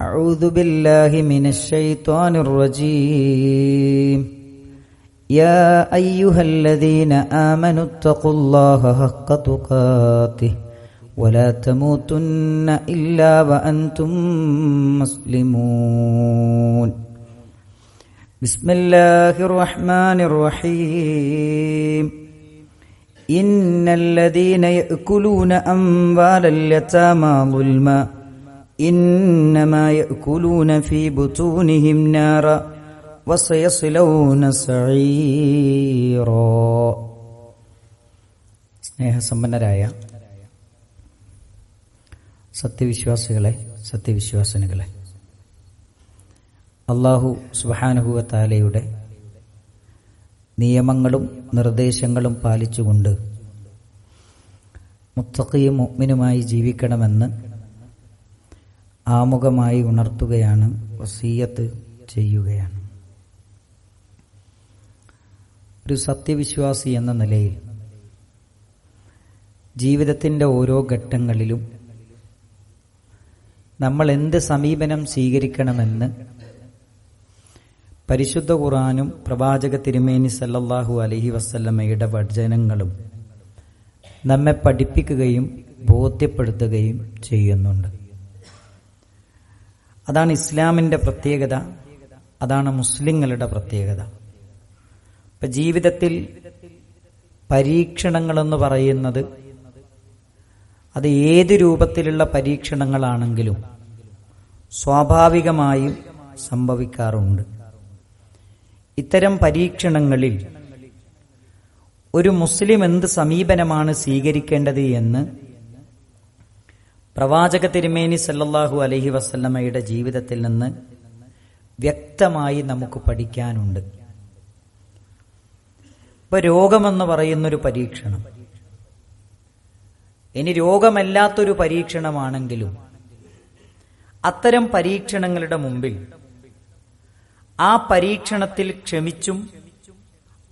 أعوذ بالله من الشيطان الرجيم. يا أيها الذين آمنوا اتقوا الله حق تقاته ولا تموتن إلا وأنتم مسلمون. بسم الله الرحمن الرحيم. إن الذين يأكلون أموال اليتامى ظلما إنما يأكلون في بطونهم نارا وسيصلون سعيرا സ്നേഹസമ്പന്നരായ സത്യവിശ്വാസികളെ സത്യവിശ്വാസിനികളെ അള്ളാഹു സുബാനുഹുവത്താലയുടെ നിയമങ്ങളും നിർദ്ദേശങ്ങളും പാലിച്ചുകൊണ്ട് മുത്തഖയും മുഗ്മിനുമായി ജീവിക്കണമെന്ന് ആമുഖമായി ഉണർത്തുകയാണ് വസീയത്ത് ചെയ്യുകയാണ്. ഒരു സത്യവിശ്വാസി എന്ന നിലയിൽ ജീവിതത്തിന്റെ ഓരോ ഘട്ടങ്ങളിലും നമ്മൾ എന്ത് സമീപനം സ്വീകരിക്കണമെന്ന് പരിശുദ്ധ ഖുറാനും പ്രവാചക തിരുമേനി സല്ലല്ലാഹു അലഹി വസ്ല്ലമ്മയുടെ വചനങ്ങളും നമ്മെ പഠിപ്പിക്കുകയും ബോധ്യപ്പെടുത്തുകയും ചെയ്യുന്നുണ്ട്. അതാണ് ഇസ്ലാമിന്റെ പ്രത്യേകത അതാണ് മുസ്ലിങ്ങളുടെ പ്രത്യേകത. ഇപ്പൊ ജീവിതത്തിൽ പരീക്ഷണങ്ങളെന്ന് പറയുന്നത് അത് ഏത് രൂപത്തിലുള്ള പരീക്ഷണങ്ങളാണെങ്കിലും സ്വാഭാവികമായും സംഭവിക്കാറുണ്ട്. ഇത്തരം പരീക്ഷണങ്ങളിൽ ഒരു മുസ്ലിം എന്ത് സമീപനമാണ് സ്വീകരിക്കേണ്ടത് എന്ന് പ്രവാചക തിരുമേനി സല്ലല്ലാഹു അലഹി വസല്ലമ്മയുടെ ജീവിതത്തിൽ നിന്ന് വ്യക്തമായി നമുക്ക് പഠിക്കാനുണ്ട്. ഇപ്പൊ രോഗമെന്ന് പറയുന്നൊരു പരീക്ഷണം. ഇനി രോഗമല്ലാത്തൊരു പരീക്ഷണമാണെങ്കിലും അത്തരം പരീക്ഷണങ്ങളുടെ മുമ്പിൽ ആ പരീക്ഷണത്തിൽ ക്ഷമിച്ചും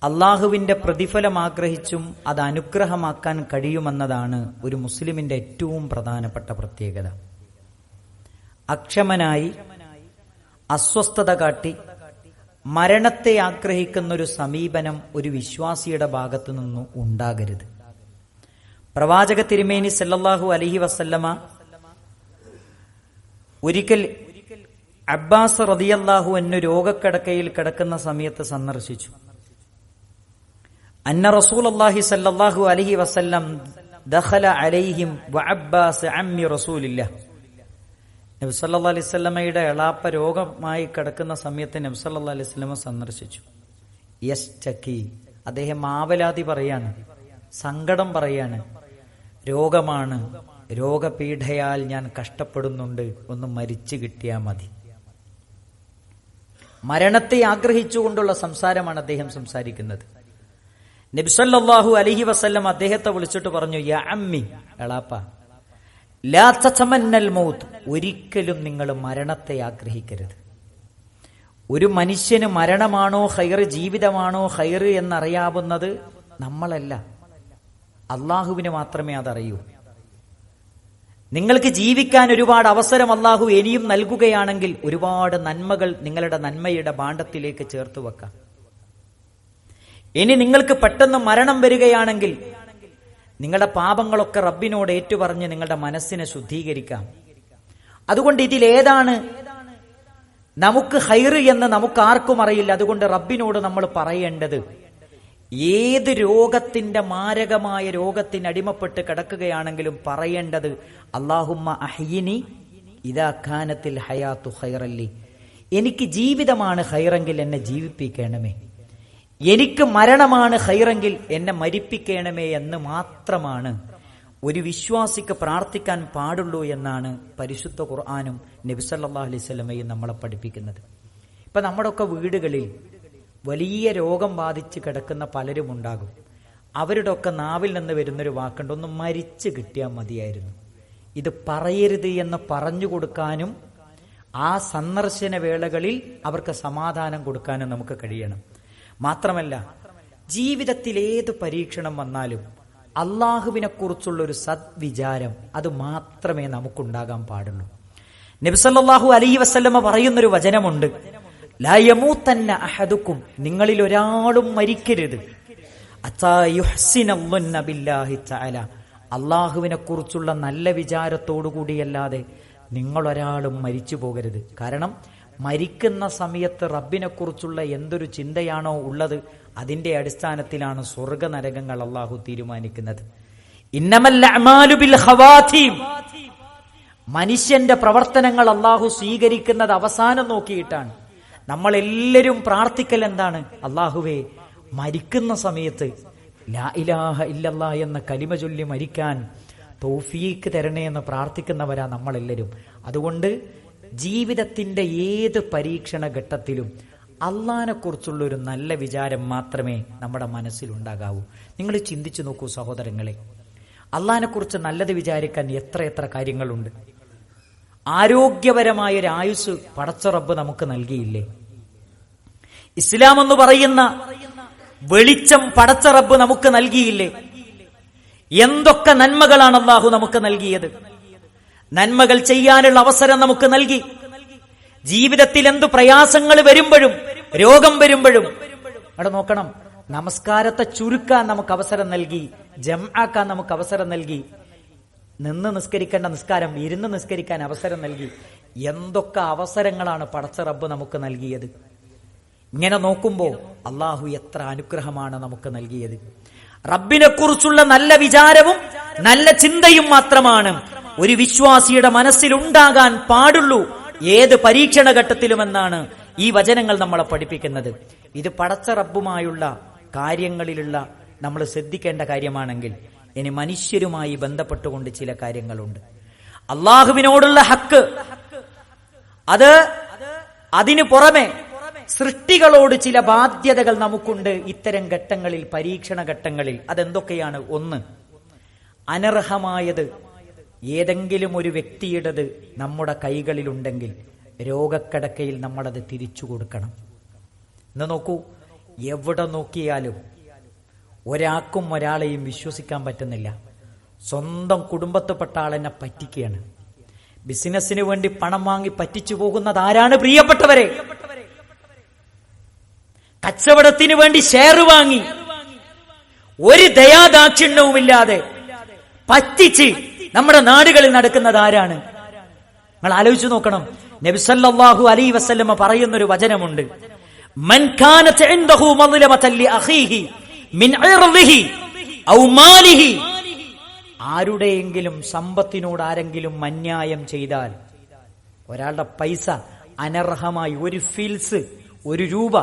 അള്ളാഹുവിന്റെ പ്രതിഫലം ആഗ്രഹിച്ചും അത് അനുഗ്രഹമാക്കാൻ കഴിയുമെന്നതാണ് ഒരു മുസ്ലിമിന്റെ ഏറ്റവും പ്രധാനപ്പെട്ട പ്രത്യേകത. അക്ഷമനായി അസ്വസ്ഥത കാട്ടി മരണത്തെ ആഗ്രഹിക്കുന്ന ഒരു സമീപനം ഒരു വിശ്വാസിയുടെ ഭാഗത്തു നിന്നും ഉണ്ടാകരുത്. പ്രവാചക തിരുമേനി സല്ലല്ലാഹു അലഹി വസല്ലമ ഒരിക്കൽ അബ്ബാസ് റതിയല്ലാഹു എന്നു രോഗക്കിടക്കയിൽ കിടക്കുന്ന സമയത്ത് സന്ദർശിച്ചു. അന്ന റസൂൽ അള്ളാഹി الله അലഹി وسلم ദഖല അലൈഹിം വഅബ്ബാസ് അമ്മി റസൂലില്ല. നബി സല്ലല്ലാഹു അലൈഹി വസല്ലമയുടെ എളാപ്പ രോഗമായി കിടക്കുന്ന സമയത്ത് നബി സല്ലല്ലാഹു അലൈഹി വസല്ലമ സന്ദർശിച്ചു. യസ്തക്കി അദ്ദേഹം ആവലാതി പറയാണ്. സങ്കടം പറയാണ്. രോഗമാണ്. രോഗപീഠയാൽ ഞാൻ കഷ്ടപ്പെടുന്നുണ്ട്. ഒന്ന് മരിച്ചു കിട്ടിയാൽ മതി. മരണത്തെ ആഗ്രഹിച്ചുകൊണ്ടുള്ള സംസാരമാണ് അദ്ദേഹം സംസാരിക്കുന്നത്. നബിസല്ലാഹു അലഹി വസ്ല്ലം അദ്ദേഹത്തെ വിളിച്ചിട്ട് പറഞ്ഞു അമ്മി മൗത്ത് ഒരിക്കലും നിങ്ങൾ മരണത്തെ ആഗ്രഹിക്കരുത്. ഒരു മനുഷ്യന് മരണമാണോ ഹൈർ ജീവിതമാണോ ഹൈർ എന്നറിയാവുന്നത് നമ്മളല്ല. അള്ളാഹുവിന് മാത്രമേ അതറിയൂ. നിങ്ങൾക്ക് ജീവിക്കാൻ ഒരുപാട് അവസരം അള്ളാഹു ഇനിയും നൽകുകയാണെങ്കിൽ ഒരുപാട് നന്മകൾ നിങ്ങളുടെ നന്മയുടെ ഭാണ്ഡത്തിലേക്ക് ചേർത്ത് വെക്കാം. ഇനി നിങ്ങൾക്ക് പെട്ടെന്ന് മരണം വരികയാണെങ്കിൽ നിങ്ങളുടെ പാപങ്ങളൊക്കെ റബ്ബിനോട് ഏറ്റുപറഞ്ഞ് നിങ്ങളുടെ മനസ്സിനെ ശുദ്ധീകരിക്കാം. അതുകൊണ്ട് ഇതിലേതാണ് നമുക്ക് ഹൈറ് എന്ന് നമുക്ക് ആർക്കും അറിയില്ല. അതുകൊണ്ട് റബ്ബിനോട് നമ്മൾ പറയേണ്ടത് ഏത് രോഗത്തിന്റെ മാരകമായ രോഗത്തിന് അടിമപ്പെട്ട് കിടക്കുകയാണെങ്കിലും പറയേണ്ടത് അള്ളാഹുമ്മ അഹ്യിനി ഇതാ ഖാനത്തിൽ ഹയാത്തു ഹൈറല്ലി. എനിക്ക് ജീവിതമാണ് ഹൈറെങ്കിൽ എന്നെ ജീവിപ്പിക്കണമേ. എനിക്ക് മരണമാണ് ഹൈറെങ്കിൽ എന്നെ മരിപ്പിക്കണമേ എന്ന് മാത്രമാണ്. ഒരു വിശ്വാസിക്ക് പ്രാർത്ഥിക്കാൻ പാടുള്ളൂ എന്നാണ് പരിശുദ്ധ ഖുർആാനും നബിസല്ലാ അലൈഹി സ്വലമയും നമ്മളെ പഠിപ്പിക്കുന്നത്. ഇപ്പൊ നമ്മുടെ ഒക്കെ വീടുകളിൽ വലിയ രോഗം ബാധിച്ച് കിടക്കുന്ന പലരും ഉണ്ടാകും. അവരുടെ ഒക്കെ നാവിൽ നിന്ന് വരുന്നൊരു വാക്കുണ്ട് ഒന്ന് മരിച്ചു കിട്ടിയാൽ മതിയായിരുന്നു. ഇത് പറയരുത് എന്ന് പറഞ്ഞു കൊടുക്കാനും ആ സന്ദർശന വേളകളിൽ അവർക്ക് സമാധാനം കൊടുക്കാനും നമുക്ക് കഴിയണം. മാത്രമല്ല ജീവിതത്തിൽ ഏത് പരീക്ഷണം വന്നാലും അള്ളാഹുവിനെ കുറിച്ചുള്ള ഒരു സദ്വിചാരം അത് മാത്രമേ നമുക്കുണ്ടാകാൻ പാടുള്ളൂ. നബിസല്ലാഹു അലൈ വസ്ല്ലമ പറയുന്നൊരു വചനമുണ്ട് ലായമൂത്തന്ന അഹദുക്കും നിങ്ങളിൽ ഒരാളും മരിക്കരുത്. അള്ളാഹുവിനെ കുറിച്ചുള്ള നല്ല വിചാരത്തോടു കൂടിയല്ലാതെ നിങ്ങളൊരാളും മരിച്ചു പോകരുത് കാരണം മരിക്കുന്ന സമയത്ത് റബ്ബിനെക്കുറിച്ചുള്ള എന്തൊരു ചിന്തയാണോ ഉള്ളത്? അതിന്റെ അടിസ്ഥാനത്തിലാണ് സ്വർഗ നരകങ്ങൾ അള്ളാഹു തീരുമാനിക്കുന്നത്. മനുഷ്യന്റെ പ്രവർത്തനങ്ങൾ അള്ളാഹു സ്വീകരിക്കുന്നത് അവസാനം നോക്കിയിട്ടാണ്. നമ്മൾ എല്ലാവരും പ്രാർത്ഥിക്കൽ എന്താണ്? അള്ളാഹുവേ മരിക്കുന്ന സമയത്ത് ലാ ഇലാഹ എന്ന കലിമ ചൊല്ലി മരിക്കാൻ തോഫീക്ക് തരണേ എന്ന് പ്രാർത്ഥിക്കുന്നവരാ നമ്മളെല്ലാവരും. അതുകൊണ്ട് ജീവിതത്തിന്റെ ഏത് പരീക്ഷണ ഘട്ടത്തിലും അള്ളഹാനെ കുറിച്ചുള്ള ഒരു നല്ല വിചാരം മാത്രമേ നമ്മുടെ മനസ്സിലുണ്ടാകാവൂ. നിങ്ങൾ ചിന്തിച്ചു നോക്കൂ സഹോദരങ്ങളെ. അള്ളഹാനെ കുറിച്ച് നല്ലത് വിചാരിക്കാൻ എത്ര എത്ര കാര്യങ്ങളുണ്ട്. ആരോഗ്യപരമായ ഒരു ആയുസ് പടച്ച റബ്ബ് നമുക്ക് നൽകിയില്ലേ? ഇസ്ലാം എന്ന് പറയുന്ന വെളിച്ചം പടച്ചറബ് നമുക്ക് നൽകിയില്ലേ? എന്തൊക്കെ നന്മകളാണ് അള്ളാഹു നമുക്ക് നൽകിയത്? നന്മകൾ ചെയ്യാനുള്ള അവസരം നമുക്ക് നൽകി. ജീവിതത്തിൽ എന്തു പ്രയാസങ്ങൾ വരുമ്പോഴും രോഗം വരുമ്പോഴും അവിടെ നോക്കണം. നമസ്കാരത്തെ ചുരുക്കാൻ നമുക്ക് അവസരം നൽകി ജം ആക്കാൻ നമുക്ക് അവസരം നൽകി. നിന്ന് നിസ്കരിക്കേണ്ട നിസ്കാരം ഇരുന്ന് നിസ്കരിക്കാൻ അവസരം നൽകി. എന്തൊക്കെ അവസരങ്ങളാണ് പടച്ച റബ്ബ് നമുക്ക് നൽകിയത്? ഇങ്ങനെ നോക്കുമ്പോൾ അള്ളാഹു എത്ര അനുഗ്രഹമാണ് നമുക്ക് നൽകിയത്. റബ്ബിനെ കുറിച്ചുള്ള നല്ല വിചാരവും നല്ല ചിന്തയും മാത്രമാണ് ഒരു വിശ്വാസിയുടെ മനസ്സിലുണ്ടാകാൻ പാടുള്ളൂ. ഏത് പരീക്ഷണ ഘട്ടത്തിലുമെന്നാണ് ഈ വചനങ്ങൾ നമ്മളെ പഠിപ്പിക്കുന്നത്. ഇത് പടച്ച റബ്ബുമായുള്ള കാര്യങ്ങളിലുള്ള നമ്മൾ ശ്രദ്ധിക്കേണ്ട കാര്യമാണെങ്കിൽ ഇനി മനുഷ്യരുമായി ബന്ധപ്പെട്ടുകൊണ്ട് ചില കാര്യങ്ങളുണ്ട്. അള്ളാഹുവിനോടുള്ള ഹക്ക്. അത് അതിനു പുറമെ സൃഷ്ടികളോട് ചില ബാധ്യതകൾ നമുക്കുണ്ട് ഇത്തരം ഘട്ടങ്ങളിൽ പരീക്ഷണ ഘട്ടങ്ങളിൽ അതെന്തൊക്കെയാണ്? ഒന്ന് അനർഹമായത് ഏതെങ്കിലും ഒരു വ്യക്തിയുടേത് നമ്മുടെ കൈകളിലുണ്ടെങ്കിൽ രോഗക്കിടക്കയിൽ നമ്മളത് തിരിച്ചു കൊടുക്കണം. ഇന്ന് നോക്കൂ എവിടെ നോക്കിയാലും ഒരാൾക്കും ഒരാളെയും വിശ്വസിക്കാൻ പറ്റുന്നില്ല. സ്വന്തം കുടുംബത്തിൽപ്പെട്ട ആളെന്നെ പറ്റിക്കുകയാണ്. ബിസിനസ്സിന് വേണ്ടി പണം വാങ്ങി പറ്റിച്ചു പോകുന്നത് ആരാണ്? പ്രിയപ്പെട്ടവരെ. കച്ചവടത്തിന് വേണ്ടി ഷെയർ വാങ്ങി. ഒരു ദയാദാക്ഷിണ്യവുമില്ലാതെ പറ്റിച്ച് നമ്മുടെ നാടുകളിൽ നടക്കുന്നത് ആരാണ്? നിങ്ങൾ ആലോചിച്ചു നോക്കണം. നബിസല്ലാഹു അലൈ പറയുന്ന ഒരു വചനമുണ്ട്. ആരുടെയെങ്കിലും സമ്പത്തിനോട് ആരെങ്കിലും അന്യായം ചെയ്താൽ ഒരാളുടെ പൈസ അനർഹമായി ഒരു ഫിൽസ് ഒരു രൂപ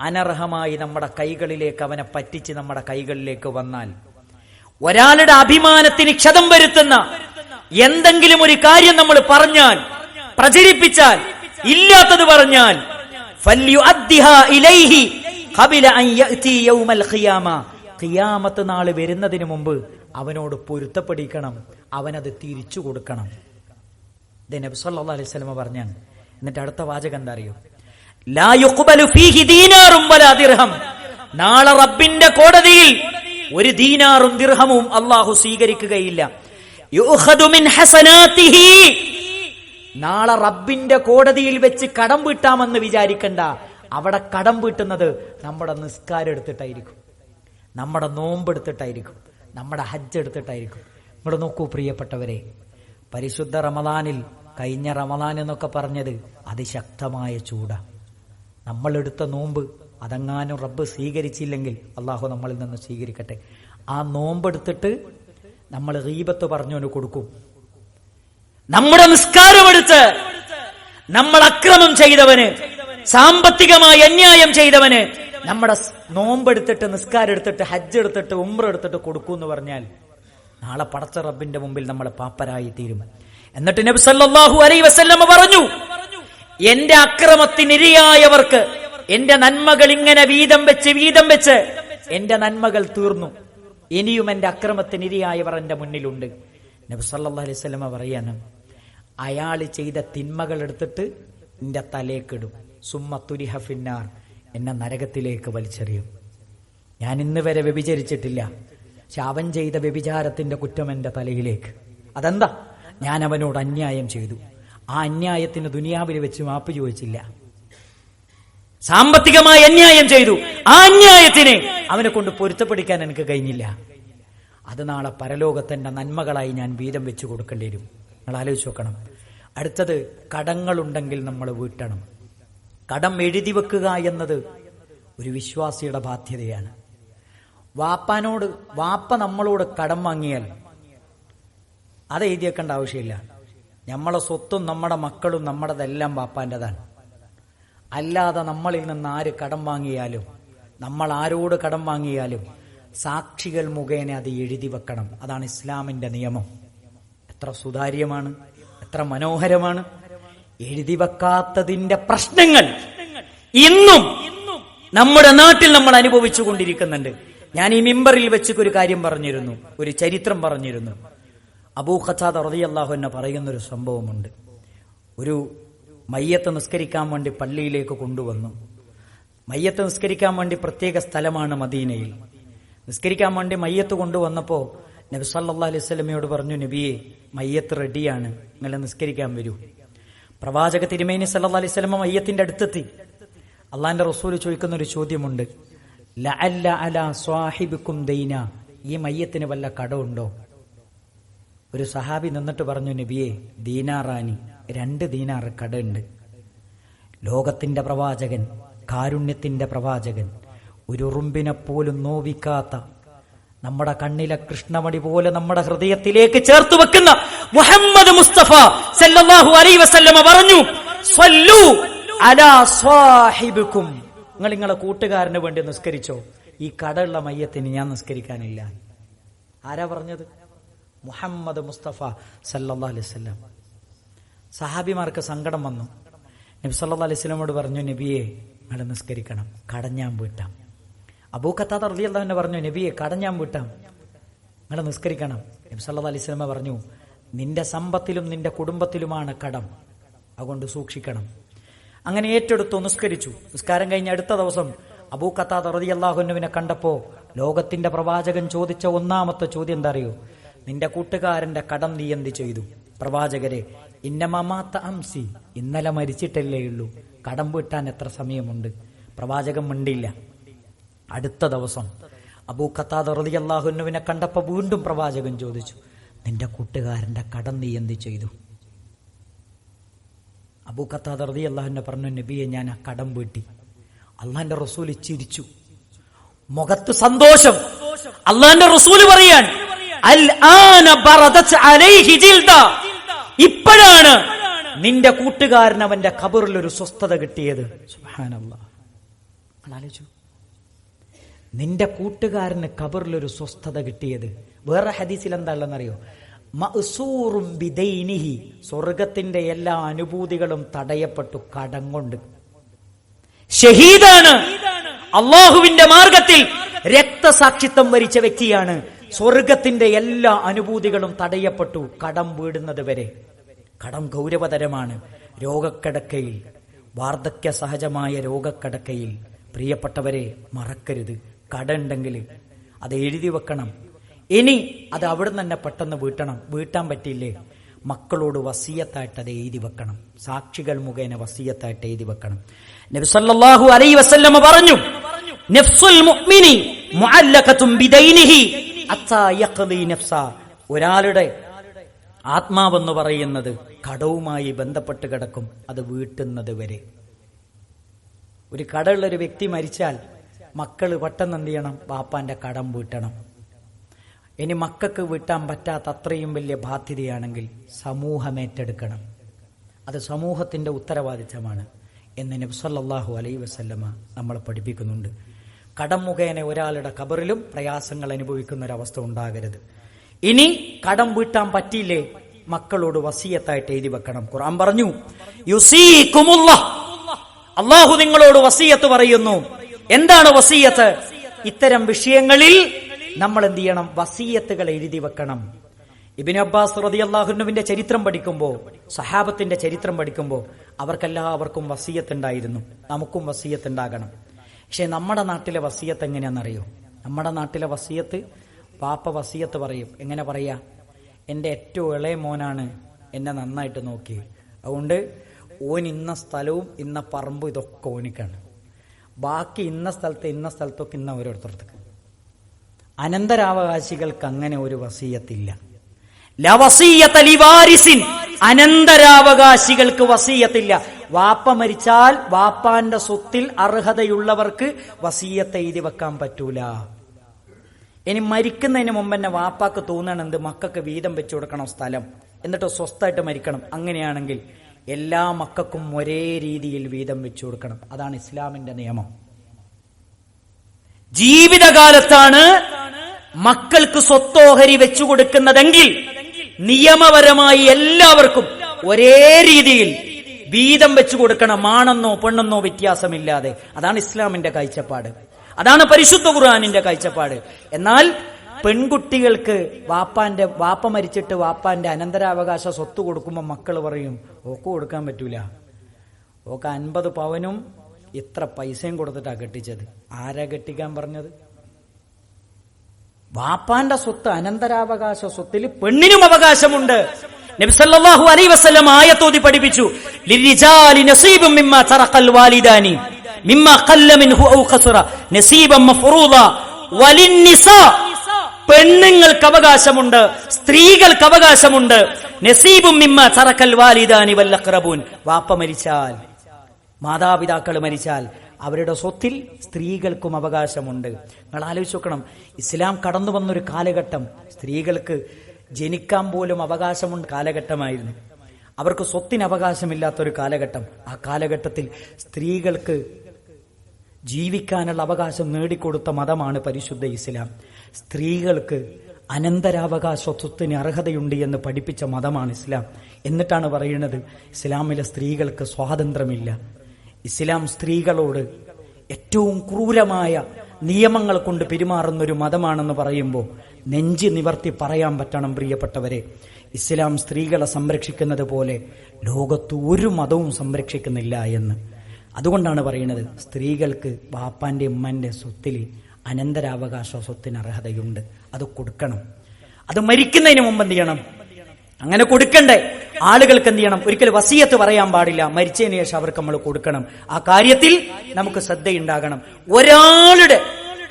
അനർഹമായി നമ്മുടെ കൈകളിലേക്ക് അവനെ പറ്റിച്ച് നമ്മുടെ കൈകളിലേക്ക് വന്നാൽ ഒരാളുടെ അഭിമാനത്തിന് ക്ഷതം വരുത്തുന്ന എന്തെങ്കിലും ഒരു കാര്യം നമ്മൾ പറഞ്ഞാൽ പ്രചരിപ്പിച്ചാൽ ഇല്ലാത്തത് പറഞ്ഞാൽ ഖിയാമത്ത് നാൾ വരുന്നതിന് മുമ്പ് അവനോട് പൊരുത്തപ്പെടിക്കണം അവനത് തിരിച്ചു കൊടുക്കണം. നബി അലൈഹി വസല്ലമ പറഞ്ഞാണ്. എന്നിട്ട് അടുത്ത വാചകം എന്താ അറിയോ? നാളെ റബ്ബിന്റെ കോടതിയിൽ ഒരു ദീനാറും ദിർഹമും അള്ളാഹു സ്വീകരിക്കുകയില്ല. നാളെ റബ്ബിന്റെ കോടതിയിൽ വെച്ച് കടം വീട്ടാമെന്ന് വിചാരിക്കണ്ട. അവിടെ കടം വീട്ടുന്നത് നമ്മുടെ നിസ്കാരം എടുത്തിട്ടായിരിക്കും. നമ്മുടെ നോമ്പ് എടുത്തിട്ടായിരിക്കും. നമ്മുടെ ഹജ്ജ് എടുത്തിട്ടായിരിക്കും. ഇവിടെ നോക്കൂ പ്രിയപ്പെട്ടവരെ പരിശുദ്ധ റമദാനിൽ കഴിഞ്ഞ റമദാൻ എന്നൊക്കെ പറഞ്ഞത് അതിശക്തമായ ചൂട. നമ്മളെടുത്ത നോമ്പ് അതെങ്ങാനും റബ്ബ് സ്വീകരിച്ചില്ലെങ്കിൽ അള്ളാഹു നമ്മളിൽ നിന്ന് സ്വീകരിക്കട്ടെ. ആ നോമ്പെടുത്തിട്ട് നമ്മൾ റീബത്ത് പറഞ്ഞവന് കൊടുക്കും. നമ്മുടെ നിസ്കാരമെടുത്ത് നമ്മൾ അക്രമം ചെയ്തവന് സാമ്പത്തികമായി അന്യായം ചെയ്തവന് നമ്മുടെ നോമ്പെടുത്തിട്ട് നിസ്കാരം എടുത്തിട്ട് ഹജ്ജ് എടുത്തിട്ട് ഉമ്ര എടുത്തിട്ട് കൊടുക്കൂ എന്ന് പറഞ്ഞാൽ നാളെ പടച്ച റബ്ബിന്റെ മുമ്പിൽ നമ്മൾ പാപ്പരായി തീരും എന്നിട്ട് നബി സല്ലല്ലാഹു അലൈഹി പറഞ്ഞു എന്റെ അക്രമത്തിനിരയായവർക്ക് എന്റെ നന്മകൾ ഇങ്ങനെ വീതം വെച്ച് വീതം വെച്ച്. എന്റെ നന്മകൾ തീർന്നു. ഇനിയും എന്റെ അക്രമത്തിന് ഇരയായവർ എന്റെ മുന്നിലുണ്ട്. നബി സല്ലല്ലാഹു അലൈഹി അയാൾ ചെയ്ത തിന്മകൾ എടുത്തിട്ട് എന്റെ തലേക്കിടും സുമ്മ തുരിഹ ഫിന്നാർ. എന്നെ നരകത്തിലേക്ക് വലിച്ചെറിയും. ഞാൻ ഇന്ന് വരെ വ്യഭിചരിച്ചിട്ടില്ല. അവൻ ചെയ്ത വ്യഭിചാരത്തിന്റെ കുറ്റം എന്റെ തലയിലേക്ക്. അതെന്താ? ഞാൻ അവനോട് അന്യായം ചെയ്തു. ആ അന്യായത്തിന് ദുനിയാവിൽ വെച്ച് മാപ്പ് ചോദിച്ചില്ല. സാമ്പത്തികമായി അന്യായം ചെയ്തു. ആ അന്യായത്തിന് അവനെ കൊണ്ട് പൊരുത്തപ്പെടിക്കാൻ എനിക്ക് കഴിഞ്ഞില്ല. അത് നാളെ പരലോകത്തിന്റെ നന്മകളായി ഞാൻ വീതം വെച്ചു കൊടുക്കേണ്ടി വരും. നിങ്ങൾ ആലോചിച്ച് നോക്കണം. അടുത്തത് കടങ്ങളുണ്ടെങ്കിൽ നമ്മൾ വീട്ടണം. കടം എഴുതി വെക്കുക എന്നത് ഒരു വിശ്വാസിയുടെ ബാധ്യതയാണ്. വാപ്പാനോട് വാപ്പ നമ്മളോട് കടം വാങ്ങിയാൽ അത് എഴുതി വെക്കേണ്ട ആവശ്യമില്ല. നമ്മളെ സ്വത്തും നമ്മുടെ മക്കളും നമ്മുടെതെല്ലാം വാപ്പാന്റെതാണ് അല്ലാതെ നമ്മളിൽ നിന്ന് ആര് കടം വാങ്ങിയാലും നമ്മൾ ആരോട് കടം വാങ്ങിയാലും സാക്ഷികൾ മുഖേന അത് എഴുതി വെക്കണം. അതാണ് ഇസ്ലാമിന്റെ നിയമം. എത്ര സുതാര്യമാണ് എത്ര മനോഹരമാണ്. എഴുതി വെക്കാത്തതിന്റെ പ്രശ്നങ്ങൾ ഇന്നും നമ്മുടെ നാട്ടിൽ നമ്മൾ അനുഭവിച്ചു കൊണ്ടിരിക്കുന്നുണ്ട്. ഞാൻ ഈ മിമ്പറിൽ വെച്ച് ഒരു കാര്യം പറഞ്ഞിരുന്നു ഒരു ചരിത്രം പറഞ്ഞിരുന്നു. അബൂ ഖസാദ് റളിയല്ലാഹു എന്നെ പറയുന്നൊരു സംഭവമുണ്ട്. ഒരു മയ്യത്ത് നിസ്കരിക്കാൻ വേണ്ടി പള്ളിയിലേക്ക് കൊണ്ടുവന്നു. മയ്യത്ത് നിസ്കരിക്കാൻ വേണ്ടി പ്രത്യേക സ്ഥലമാണ് മദീനയിൽ. നിസ്കരിക്കാൻ വേണ്ടി മയ്യത്ത് കൊണ്ടുവന്നപ്പോൾ നബി സല്ലാ അലൈഹി സ്വലമയോട് പറഞ്ഞു നബിയെ മയ്യത്ത് റെഡിയാണ്. നിങ്ങളെ നിസ്കരിക്കാൻ വരൂ. പ്രവാചക തിരുമേനി സല്ലാ അലൈഹി സ്വലമ മയ്യത്തിന്റെ അടുത്തെത്തി. അള്ളാന്റെ റസൂൽ ചോദിക്കുന്ന ഒരു ചോദ്യമുണ്ട് ദൈന. ഈ മയ്യത്തിന് വല്ല കടമുണ്ടോ ഒരു സഹാബി നിന്നിട്ട് പറഞ്ഞു നബിയെ ദീനാറാനി രണ്ട് ദീനാർ കടയുണ്ട്. ലോകത്തിന്റെ പ്രവാചകൻ കാരുണ്യത്തിന്റെ പ്രവാചകൻ ഒരു പോലും നോവിക്കാത്ത നമ്മുടെ കണ്ണിലെ കൃഷ്ണമണി പോലെ നമ്മുടെ ഹൃദയത്തിലേക്ക് ചേർത്ത് വെക്കുന്ന മുഹമ്മദ് മുസ്തഫ സല്ലല്ലാഹു അലൈഹി വസല്ലമ പറഞ്ഞു സ്വല്ലു അലാ സ്വാഹിബിക്കും നിങ്ങൾ നിങ്ങളെ കൂട്ടുകാരന് വേണ്ടി നിസ്കരിച്ചോ? ഈ കടയുള്ള മയ്യത്തിന് ഞാൻ നിസ്കരിക്കാനില്ല. ആരാ പറഞ്ഞത്? മുഹമ്മദ് മുസ്തഫ സല്ലാ വസല്ലം. സഹാബിമാർക്ക് സങ്കടം വന്നു. നബി സല്ലാ അലൈഹി വസല്ലമോട് പറഞ്ഞു നബിയെ നിങ്ങൾ നിസ്കരിക്കണം. കടഞ്ഞാൻ വീട്ടാം. അബൂ ഖത്താദ് റളിയല്ലാഹു പറഞ്ഞു നബിയെ കടഞ്ഞാൻ വീട്ടാം. നിങ്ങൾ നിസ്കരിക്കണം. നബി സല്ലാ അലൈഹി വസല്ലമ പറഞ്ഞു നിന്റെ സമ്പത്തിലും നിന്റെ കുടുംബത്തിലുമാണ് കടം. അതുകൊണ്ട് സൂക്ഷിക്കണം. അങ്ങനെ ഏറ്റെടുത്തു നിസ്കരിച്ചു. നിസ്കാരം കഴിഞ്ഞ അടുത്ത ദിവസം അബൂ ഖത്താദ് അള്ളാഹുനുവിനെ കണ്ടപ്പോ ലോകത്തിന്റെ പ്രവാചകൻ ചോദിച്ച ഒന്നാമത്തെ ചോദ്യം എന്താ അറിയോ? നിന്റെ കൂട്ടുകാരന്റെ കടം നീ എന്ത് ചെയ്തു? പ്രവാചകരെ ഇന്നമാത്ത അംസി ഇന്നലെ മരിച്ചിട്ടല്ലേ ഉള്ളൂ. കടം വീട്ടാൻ എത്ര സമയമുണ്ട്? പ്രവാചകം മിണ്ടില്ല. അടുത്ത ദിവസം അബൂ ഖത്താദ് അള്ളാഹുനുവിനെ കണ്ടപ്പോ വീണ്ടും പ്രവാചകൻ ചോദിച്ചു നിന്റെ കൂട്ടുകാരന്റെ കടം നീ എന്ത് ചെയ്തു? അബൂ ഖത്താദ് അള്ളാഹുനെ പറഞ്ഞു നബിയെ ഞാൻ ആ കടം വീട്ടി. അള്ളാന്റെ റസൂൽ ചിരിച്ചു. മുഖത്ത് സന്തോഷം. അള്ളാന്റെ റസൂൽ പറയാൻ അൽ ആന ബറദത് അലൈഹി ജിൽദ. ഇപ്പോഴാണ് നിന്റെ കൂട്ടുകാരൻ അവന്റെ ഖബറിൽ ഒരു സ്വസ്ഥത കിട്ടിയത് ആലോചിച്ചു. നിന്റെ കൂട്ടുകാരന് ഖബറിൽ ഒരു സ്വസ്ഥത കിട്ടിയത്. വേറെ ഹദീസിൽ എന്താ ഉള്ളതെന്നറിയോ മഅ്സൂറും ബിദൈനിഹി സ്വർഗത്തിന്റെ എല്ലാ അനുഭൂതികളും തടയപ്പെട്ടു കടം കൊണ്ട് ഷഹീദാണ്. അള്ളാഹുവിന്റെ മാർഗത്തിൽ രക്തസാക്ഷിത്വം വരിച്ച വ്യക്തിയാണ്. സ്വർഗത്തിന്റെ എല്ലാ അനുഭൂതികളും തടയപ്പെട്ടു കടം വീടുന്നത് വരെ. കടം ഗൗരവതരമാണ്. രോഗക്കടക്കയിൽ വാർദ്ധക്യ സഹജമായ രോഗക്കടക്കയിൽ. പ്രിയപ്പെട്ടവരെ മറക്കരുത്. കട ഉണ്ടെങ്കിൽ അത് എഴുതി വെക്കണം. ഇനി അത് അവിടെ തന്നെ പെട്ടെന്ന് വീട്ടണം. വീട്ടാൻ പറ്റിയില്ലേ? മക്കളോട് വസീയത്തായിട്ട് അത് എഴുതി വെക്കണം. സാക്ഷികൾ മുഖേന വസീയത്തായിട്ട് എഴുതി വെക്കണം. നബിസല്ലാഹു അലൈ വസല്ലമ പറഞ്ഞു ഒരാളുടെ ആത്മാവെന്ന് പറയുന്നത് കടവുമായി ബന്ധപ്പെട്ട് കിടക്കും. അത് വീട്ടുന്നത് വരെ. ഒരു കടയുള്ളൊരു വ്യക്തി മരിച്ചാൽ മക്കൾ പെട്ടെന്ന് എന്ത് ചെയ്യണം? ബാപ്പാന്റെ കടം വീട്ടണം. ഇനി മക്കൾക്ക് വീട്ടാൻ പറ്റാത്ത അത്രയും വലിയ ബാധ്യതയാണെങ്കിൽ സമൂഹം ഏറ്റെടുക്കണം. അത് സമൂഹത്തിന്റെ ഉത്തരവാദിത്തമാണ് എന്ന് നബ്സല്ലാഹു അലൈ വസല്ലമ നമ്മളെ പഠിപ്പിക്കുന്നുണ്ട്. കടം മുഖേന ഒരാളുടെ കബറിലും പ്രയാസങ്ങൾ അനുഭവിക്കുന്ന ഒരവസ്ഥ ഉണ്ടാകരുത്. ഇനി കടം വീട്ടാൻ പറ്റിയില്ലേ? മക്കളോട് വസീയത്തായിട്ട് എഴുതി വെക്കണം. ഖുർആൻ പറഞ്ഞു യുസീകുമുള്ള അള്ളാഹു നിങ്ങളോട് വസീയത്ത് പറയുന്നു. എന്താണ് വസീയത്ത്? ഇത്തരം വിഷയങ്ങളിൽ നമ്മൾ എന്ത് ചെയ്യണം? വസീയത്തുകൾ എഴുതി വെക്കണം. ഇബിൻ അബ്ബാസ് റതി അള്ളാഹുനുവിന്റെ ചരിത്രം പഠിക്കുമ്പോൾ സഹാബത്തിന്റെ ചരിത്രം പഠിക്കുമ്പോൾ അവർക്കെല്ലാവർക്കും വസീയത്ത് ഉണ്ടായിരുന്നു. നമുക്കും വസീയത്ത് ഉണ്ടാകണം. പക്ഷെ നമ്മുടെ നാട്ടിലെ വസീയത്ത് എങ്ങനെയാണെന്നറിയോ? നമ്മുടെ നാട്ടിലെ വസീയത്ത് പാപ്പ വസീയത്ത് പറയും. എങ്ങനെ പറയാ? എന്റെ ഏറ്റവും ഇളയ മോനാണ് എന്നെ നന്നായിട്ട് നോക്കി. അതുകൊണ്ട് ഓൻ ഇന്ന സ്ഥലവും ഇന്ന പറമ്പും ഇതൊക്കെ ഓനിക്കാണ്. ബാക്കി ഇന്ന സ്ഥലത്ത് ഇന്ന സ്ഥലത്തൊക്കെ ഇന്ന ഓരോരുത്തർക്ക് അനന്തരാവകാശികൾക്ക് അങ്ങനെ ഒരു വസീയത്തില്ല. അനന്തരാവകാശികൾക്ക് വസീയത്തില്ല. വാപ്പ മരിച്ചാൽ വാപ്പാന്റെ സ്വത്തിൽ അർഹതയുള്ളവർക്ക് വസീയത്ത് എഴുതി വെക്കാൻ പറ്റൂല. ഇനി മരിക്കുന്നതിന് മുമ്പ് തന്നെ വാപ്പാക്ക് തോന്നണം എന്ത്? മക്കൾക്ക് വീതം വെച്ചു കൊടുക്കണം സ്ഥലം. എന്നിട്ട് സ്വസ്ഥമായിട്ട് മരിക്കണം. അങ്ങനെയാണെങ്കിൽ എല്ലാ മക്കൾക്കും ഒരേ രീതിയിൽ വീതം വെച്ചു കൊടുക്കണം. അതാണ് ഇസ്ലാമിന്റെ നിയമം. ജീവിതകാലത്താണ് മക്കൾക്ക് സ്വത്തോഹരി വെച്ചു കൊടുക്കുന്നതെങ്കിൽ നിയമപരമായി എല്ലാവർക്കും ഒരേ രീതിയിൽ വീതം വെച്ചു കൊടുക്കണം. ആണെന്നോ പെണ്ണെന്നോ വ്യത്യാസമില്ലാതെ. അതാണ് ഇസ്ലാമിന്റെ കാഴ്ചപ്പാട്. അതാണ് പരിശുദ്ധ ഖുർആാനിന്റെ കാഴ്ചപ്പാട്. എന്നാൽ പെൺകുട്ടികൾക്ക് വാപ്പാന്റെ വാപ്പ മരിച്ചിട്ട് വാപ്പാന്റെ അനന്തരാവകാശ സ്വത്ത് കൊടുക്കുമ്പോൾ മക്കൾ പറയും ഓക്ക് കൊടുക്കാൻ പറ്റൂല. ഓക്ക് അൻപത് പവനും ഇത്ര പൈസയും കൊടുത്തിട്ടാ കെട്ടിച്ചത്. ആരാ കെട്ടിക്കാൻ പറഞ്ഞത്? വാപ്പാന്റെ സ്വത്ത് അനന്തരാവകാശ സ്വത്തിൽ പെണ്ണിനും അവകാശമുണ്ട്. നബിസല്ലാഹു അലൈ വസ്ലം ആയത്തോതി പഠിപ്പിച്ചു പെണ്ണുങ്ങൾക്ക് അവകാശമുണ്ട് സ്ത്രീകൾക്ക് അവകാശമുണ്ട്. നസീബും മിമ്മ തറക്കൽ വാലിദാനി വല്ലഖറബൂൻ വാപ്പ മരിച്ചാൽ മാതാപിതാക്കൾ മരിച്ചാൽ അവരുടെ സ്വത്തിൽ സ്ത്രീകൾക്കും അവകാശമുണ്ട്. നിങ്ങൾ ആലോചിച്ച് നോക്കണം ഇസ്ലാം കടന്നു വന്നൊരു കാലഘട്ടം സ്ത്രീകൾക്ക് ജനിക്കാൻ പോലും അവകാശമുണ്ട് കാലഘട്ടമായിരുന്നു. അവർക്ക് സ്വത്തിന് അവകാശമില്ലാത്തൊരു കാലഘട്ടം. ആ കാലഘട്ടത്തിൽ സ്ത്രീകൾക്ക് ജീവിക്കാനുള്ള അവകാശം നേടിക്കൊടുത്ത മതമാണ് പരിശുദ്ധ ഇസ്ലാം. സ്ത്രീകൾക്ക് അനന്തരാവകാശത്വത്തിന് അർഹതയുണ്ട് എന്ന് പഠിപ്പിച്ച മതമാണ് ഇസ്ലാം. എന്നിട്ടാണ് പറയുന്നത് ഇസ്ലാമിലെ സ്ത്രീകൾക്ക് സ്വാതന്ത്ര്യമില്ല. ഇസ്ലാം സ്ത്രീകളോട് ഏറ്റവും ക്രൂരമായ നിയമങ്ങൾ കൊണ്ട് പെരുമാറുന്ന ഒരു മതമാണെന്ന് പറയുമ്പോൾ നെഞ്ചി നിവർത്തി പറയാൻ പറ്റണം പ്രിയപ്പെട്ടവരെ. ഇസ്ലാം സ്ത്രീകളെ സംരക്ഷിക്കുന്നത് പോലെ ലോകത്ത് ഒരു മതവും സംരക്ഷിക്കുന്നില്ല എന്ന്. അതുകൊണ്ടാണ് പറയുന്നത് സ്ത്രീകൾക്ക് വാപ്പാന്റെ ഉമ്മന്റെ സ്വത്തിൽ അനന്തരാവകാശ സ്വത്തിന് അർഹതയുണ്ട്. അത് കൊടുക്കണം. അത് മരിക്കുന്നതിന് മുമ്പ് എന്ത് ചെയ്യണം? അങ്ങനെ കൊടുക്കണ്ടേ. ആളുകൾക്ക് എന്ത് ചെയ്യണം? ഒരിക്കലും വസീയത്ത് പറയാൻ പാടില്ല. മരിച്ചതിന് ശേഷം അവർക്ക് നമ്മൾ കൊടുക്കണം. ആ കാര്യത്തിൽ നമുക്ക് ശ്രദ്ധയുണ്ടാകണം. ഒരാളുടെ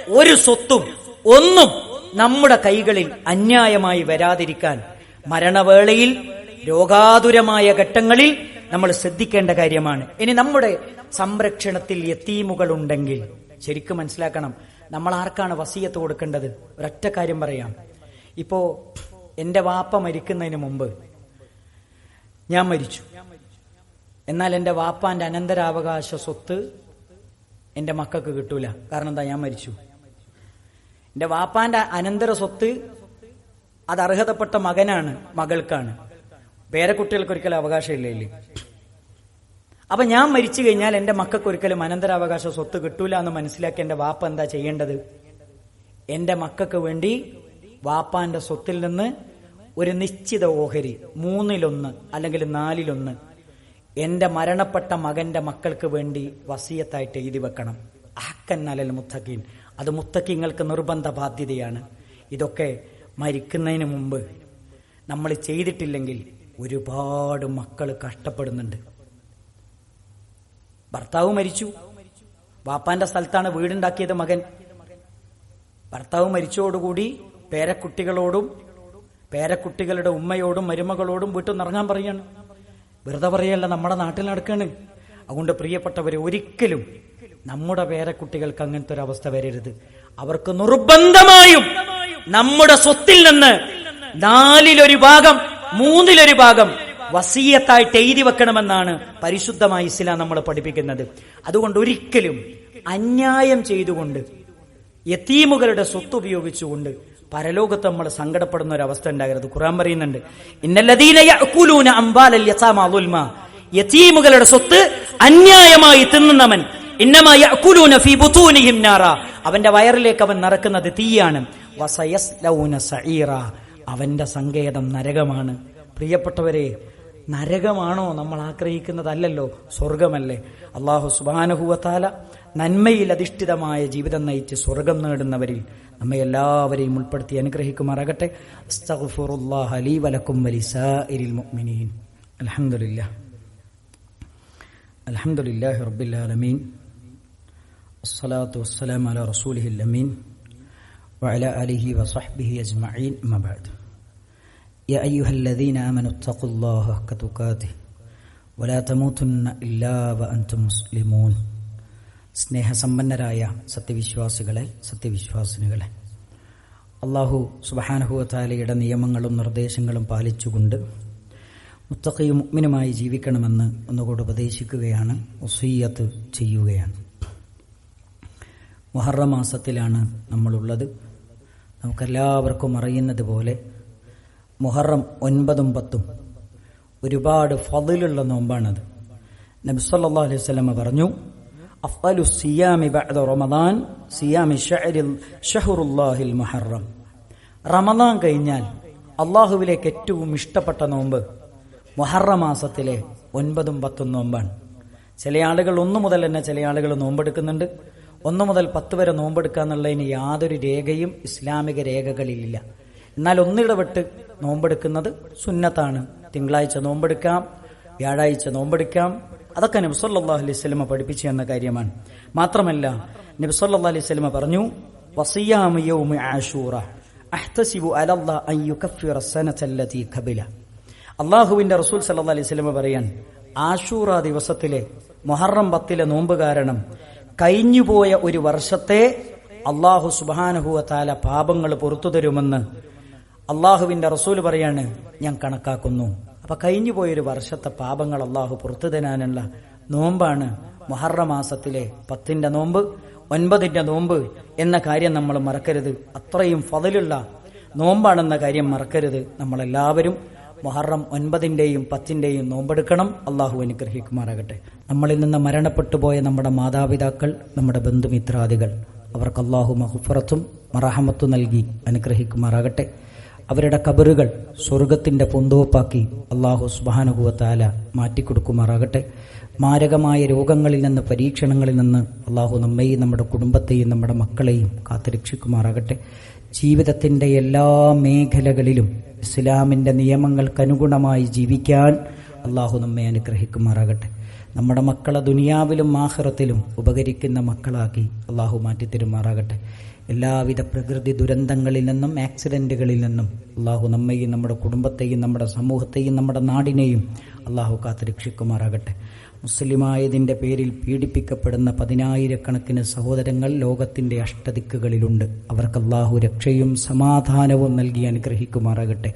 ഒരു സ്വത്തും ഒന്നും നമ്മുടെ കൈകളിൽ അന്യായമായി വരാതിരിക്കാൻ മരണവേളയിൽ രോഗാതുരമായ ഘട്ടങ്ങളിൽ നമ്മൾ ശ്രദ്ധിക്കേണ്ട കാര്യമാണ്. ഇനി നമ്മുടെ സംരക്ഷണത്തിൽ യത്തീമുകൾ ഉണ്ടെങ്കിൽ ശരിക്കും മനസ്സിലാക്കണം നമ്മൾ ആർക്കാണ് വസീയത്ത് കൊടുക്കേണ്ടത്? ഒരൊറ്റ കാര്യം പറയാം. ഇപ്പോ എന്റെ വാപ്പ മരിക്കുന്നതിന് മുമ്പ് ഞാൻ മരിച്ചു. എന്നാൽ എന്റെ വാപ്പാന്റെ അനന്തരാവകാശ സ്വത്ത് എന്റെ മക്കൾക്ക് കിട്ടൂല. കാരണം എന്താ? ഞാൻ മരിച്ചു. എന്റെ വാപ്പാന്റെ അനന്തര സ്വത്ത് അത് അർഹതപ്പെട്ട മകനാണ് മകൾക്കാണ്. പേരക്കുട്ടികൾക്ക് ഒരിക്കലും അവകാശം ഇല്ലേ അപ്പൊ ഞാൻ മരിച്ചു കഴിഞ്ഞാൽ എന്റെ മക്കൾക്ക് ഒരിക്കലും അനന്തരാവകാശ സ്വത്ത് കിട്ടൂല എന്ന് മനസ്സിലാക്കി എന്റെ വാപ്പ എന്താ ചെയ്യേണ്ടത്? എന്റെ മക്കൾക്ക് വേണ്ടി വാപ്പാന്റെ സ്വത്തിൽ നിന്ന് ഒരു നിശ്ചിത ഓഹരി മൂന്നിലൊന്ന് അല്ലെങ്കിൽ നാലിലൊന്ന് എന്റെ മരണപ്പെട്ട മകന്റെ മക്കൾക്ക് വേണ്ടി വസീയത്തായിട്ട് എഴുതി വെക്കണം. അഹക്കൻ മുത്തഖീൻ. അത് മുത്തക്കിങ്ങൾക്ക് നിർബന്ധ ബാധ്യതയാണ്. ഇതൊക്കെ മരിക്കുന്നതിന് മുമ്പ് നമ്മൾ ചെയ്തിട്ടില്ലെങ്കിൽ ഒരുപാട് മക്കൾ കഷ്ടപ്പെടുന്നുണ്ട്. ഭർത്താവ് മരിച്ചു. വാപ്പാന്റെ സ്ഥലത്താണ് വീടുണ്ടാക്കിയത് മകൻ. ഭർത്താവ് മരിച്ചതോടുകൂടി പേരക്കുട്ടികളോടും പേരക്കുട്ടികളുടെ ഉമ്മയോടും മരുമകളോടും വീട്ടിൽ നിന്ന് ഇറങ്ങാൻ പറയാണ്. വെറുതെ പറയല്ല നമ്മുടെ നാട്ടിൽ നടക്കാണ്. അതുകൊണ്ട് പ്രിയപ്പെട്ടവരെ ഒരിക്കലും നമ്മുടെ പേരക്കുട്ടികൾക്ക് അങ്ങനത്തെ ഒരു അവസ്ഥ വരരുത്. അവർക്ക് നിർബന്ധമായും നമ്മുടെ സ്വത്തിൽ നിന്ന് നാലിലൊരു ഭാഗം മൂന്നിലൊരു ഭാഗം വസീയത്തായിട്ട് എഴുതി വെക്കണമെന്നാണ് പരിശുദ്ധമായ ഇസ്ലാം നമ്മൾ പഠിപ്പിക്കുന്നത്. അതുകൊണ്ട് ഒരിക്കലും അന്യായം ചെയ്തുകൊണ്ട് യത്തീമുകളുടെ സ്വത്ത് ഉപയോഗിച്ചുകൊണ്ട് പരലോകത്ത് നമ്മൾ സങ്കടപ്പെടുന്ന ഒരു അവസ്ഥ ഉണ്ടാകരുത്. ഖുറാൻ പറയുന്നുണ്ട് ദുൽമ സ്വത്ത് അന്യായമായി തിന്നുന്നവൻ അവന്റെ വയറിലേക്ക് അവൻ നടക്കുന്നത് തീയാണ്. അവന്റെ സങ്കേതം നരകമാണ്. പ്രിയപ്പെട്ടവരെ നരകമാണോ നമ്മൾ ആഗ്രഹിക്കുന്നതല്ലല്ലോ? സ്വർഗമല്ലേ? അള്ളാഹു സുബാനഹുവത്താല നന്മയിൽ അധിഷ്ഠിതമായ ജീവിതം നയിച്ച് സ്വർഗം നേടുന്നവരിൽ നമ്മെ എല്ലാവരെയും ഉൾപ്പെടുത്തി അനുഗ്രഹിക്കുമാറാകട്ടെ. അലഹമുല്ലാ വലക്കും വലിസീൻ അലഹമില്ല അലഹമുല്ലാഹി അസ്സലാത്തു അലിഹി വസഹ്ബിഹി അജ്മഈൻ. മബാദ് يا أيها الذين آمنوا اتقوا الله حق تقاته ولا تموتن إلا وأنتم مسلمون സ്നേഹസമ്പന്നരായ സത്യവിശ്വാസികളെ സത്യവിശ്വാസിനികളെ അള്ളാഹു സുബഹാനഹുവത്താലയുടെ നിയമങ്ങളും നിർദ്ദേശങ്ങളും പാലിച്ചുകൊണ്ട് മുത്തക്കയും മുഗ്മിനുമായി ജീവിക്കണമെന്ന് ഒന്നുകൂടെ ഉപദേശിക്കുകയാണ് ഒസീയത്ത് ചെയ്യുകയാണ് മുഹറ മാസത്തിലാണ് നമ്മളുള്ളത് നമുക്കെല്ലാവർക്കും അറിയുന്നത് പോലെ മുഹറം ഒൻപതും പത്തും ഒരുപാട് ഫതിലുള്ള നോമ്പാണത്. നബിസ്വല്ലാ അലൈഹി സ്വലമ പറഞ്ഞു അഫ്അലു സിയാമി ബഅദ റമദാൻ സിയാമി ഷഹരിൽ ഷഹറുല്ലാഹിൽ മുഹറം. റമദാൻ കഴിഞ്ഞാൽ അള്ളാഹുവിലേക്ക് ഏറ്റവും ഇഷ്ടപ്പെട്ട നോമ്പ് മുഹറ മാസത്തിലെ ഒൻപതും പത്തും നോമ്പാണ്. ചില ആളുകൾ ഒന്നു മുതൽ തന്നെ ചില ആളുകൾ നോമ്പെടുക്കുന്നുണ്ട്. ഒന്നു മുതൽ പത്ത് വരെ നോമ്പെടുക്കുക എന്നുള്ളതിന് യാതൊരു രേഖയും ഇസ്ലാമിക രേഖകളിലില്ല. എന്നാൽ ഒന്നിടവിട്ട് നോമ്പെടുക്കുന്നത് സുന്നത്താണ്. തിങ്കളാഴ്ച നോമ്പെടുക്കാം വ്യാഴാഴ്ച നോമ്പെടുക്കാം. അതൊക്കെ നബ്സല്ലാ അലൈഹി സ്വലമ പഠിപ്പിച്ചു എന്ന കാര്യമാണ്. മാത്രമല്ല നബ്സല്ലാ അലൈഹി സ്വലമ പറഞ്ഞു ആഷൂറ അഹ്തസിബു സനതല്ലതി ഖബില. അള്ളാഹുവിന്റെ റസൂൽ സല്ലാ അലൈഹി സ്വലമ പറയാൻ ആഷൂറ ദിവസത്തിലെ മൊഹറം പത്തിലെ നോമ്പ് കാരണം കഴിഞ്ഞുപോയ ഒരു വർഷത്തെ അള്ളാഹു സുബാനുഹുവ താല പാപങ്ങൾ പുറത്തു തരുമെന്ന് അള്ളാഹുവിന്റെ റസൂൽ പറയാണ് ഞാൻ കണക്കാക്കുന്നു. അപ്പൊ കഴിഞ്ഞു പോയൊരു വർഷത്തെ പാപങ്ങൾ അള്ളാഹു പുറത്തു തരാനുള്ള നോമ്പാണ് മുഹറ മാസത്തിലെ പത്തിന്റെ നോമ്പ് ഒൻപതിന്റെ നോമ്പ് എന്ന കാര്യം നമ്മൾ മറക്കരുത്. അത്രയും ഫതിലുള്ള നോമ്പാണെന്ന കാര്യം മറക്കരുത്. നമ്മളെല്ലാവരും മൊഹറം ഒൻപതിന്റെയും പത്തിന്റെയും നോമ്പെടുക്കണം. അള്ളാഹു അനുഗ്രഹിക്കുമാറാകട്ടെ. നമ്മളിൽ നിന്ന് മരണപ്പെട്ടു പോയ നമ്മുടെ മാതാപിതാക്കൾ നമ്മുടെ ബന്ധുമിത്രാദികൾ. അവർക്ക് അള്ളാഹു മഹുഫറത്തും മറഹമത്തും നൽകി അനുഗ്രഹിക്കുമാറാകട്ടെ. അവരുടെ കബറുകൾ സ്വർഗത്തിന്റെ പൊന്തുവപ്പാക്കി അള്ളാഹു സുബാനുഭവത്താല മാറ്റിക്കൊടുക്കുമാറാകട്ടെ. മാരകമായ രോഗങ്ങളിൽ നിന്ന് പരീക്ഷണങ്ങളിൽ നിന്ന് അള്ളാഹു നമ്മെയും നമ്മുടെ കുടുംബത്തെയും നമ്മുടെ മക്കളെയും കാത്തുരക്ഷിക്കുമാറാകട്ടെ. ജീവിതത്തിന്റെ എല്ലാ മേഖലകളിലും ഇസ്ലാമിന്റെ നിയമങ്ങൾക്കനുഗുണമായി ജീവിക്കാൻ അള്ളാഹു നമ്മെ അനുഗ്രഹിക്കുമാറാകട്ടെ. നമ്മുടെ മക്കളെ ദുനിയാവിലും ആഹ്റത്തിലും ഉപകരിക്കുന്ന മക്കളാക്കി അള്ളാഹു മാറ്റിത്തരുമാറാകട്ടെ. എല്ലാവിധ പ്രകൃതി ദുരന്തങ്ങളിൽ നിന്നും ആക്സിഡന്റുകളിൽ നിന്നും അള്ളാഹു നമ്മയും നമ്മുടെ കുടുംബത്തെയും നമ്മുടെ സമൂഹത്തെയും നമ്മുടെ നാടിനെയും അള്ളാഹു കാത്തുരക്ഷിക്കുമാറാകട്ടെ. മുസ്ലിമായതിന്റെ പേരിൽ പീഡിപ്പിക്കപ്പെടുന്ന പതിനായിരക്കണക്കിന് സഹോദരങ്ങൾ ലോകത്തിന്റെ അഷ്ടദിക്കുകളിലുണ്ട്. അവർക്ക് അള്ളാഹു രക്ഷയും സമാധാനവും നൽകി അനുഗ്രഹിക്കുമാറാകട്ടെ.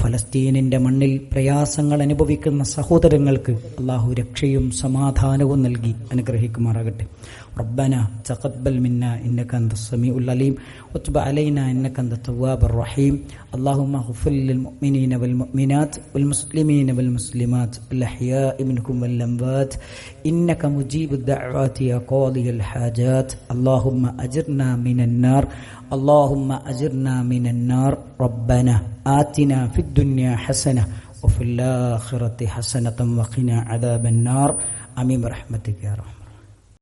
ഫലസ്തീനിന്റെ മണ്ണിൽ പ്രയാസങ്ങൾ അനുഭവിക്കുന്ന സഹോദരങ്ങൾക്ക് അള്ളാഹു രക്ഷയും സമാധാനവും നൽകി അനുഗ്രഹിക്കുമാറാകട്ടെ ربنا تقبل منا إنك أنت السميع العليم وتب علينا إنك أنت التواب الرحيم اللهم اغفر للمؤمنين والمؤمنات والمسلمين والمسلمات الأحياء منكم والأموات إنك مجيب الدعوات يا قاضي الحاجات اللهم أجرنا من النار اللهم أجرنا من النار ربنا آتنا في الدنيا حسنة وفي الآخرة حسنة وقنا عذاب النار. آمين برحمتك يا رب.